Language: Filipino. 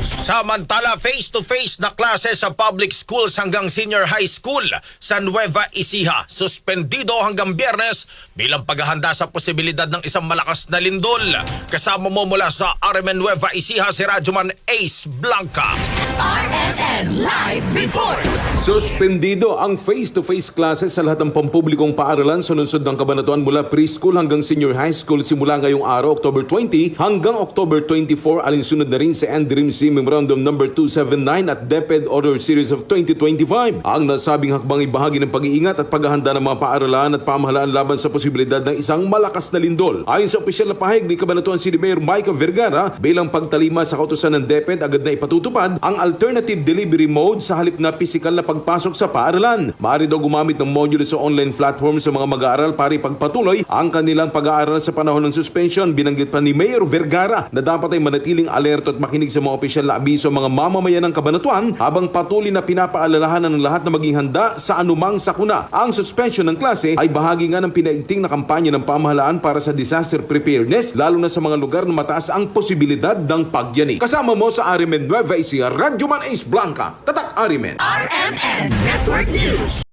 Samantala, face-to-face na klase sa public schools hanggang senior high school sa Nueva Ecija. Suspendido hanggang biyernes bilang paghahanda sa posibilidad ng isang malakas na lindol. Kasama mo mula sa RMN Nueva Ecija si Radyoman Ace Blanca. RMN Live Reports. Suspendido ang face-to-face classes sa lahat ng pampublikong paaralan lungsod ng Kabanatuan mula preschool hanggang senior high school simula ngayong araw, October 20 hanggang October 24 alinsunod na rin sa NDRIMC Memorandum No. 279 at DepEd Order Series of 2025. Ang nasabing hakbang ibahagi ng pag-iingat at paghahanda ng mga paaralan at pamahalaan laban sa posibilidad ng isang malakas na lindol. Ayon sa opisyal na pahayag ni Kabanatuan City Mayor Micah Vergara, bilang pagtalima sa kautosan ng DepEd agad na ipatutupad ang alternative delivery mode sa halip na pisikal na pagpasok sa paaralan. Maaari daw gumamit ng module sa online platform sa mga mag-aaral para ipagpatuloy ang kanilang pag-aaral sa panahon ng suspension. Binanggit pa ni Mayor Vergara na dapat ay manatiling alerto at makinig sa mga opisyal na abiso mga mamamayan ng Kabanatuan habang patuloy na pinapaalalahanan ng lahat na maging handa sa anumang sakuna. Ang suspension ng klase ay bahagi nga ng pinaigting na kampanya ng pamahalaan para sa disaster preparedness lalo na sa mga lugar na mataas ang posibilidad ng pagyani. Kasama mo sa Arimen Nueva Ecija, Radyoman Ace Blanca, Tatak Arimen. RMN Network News.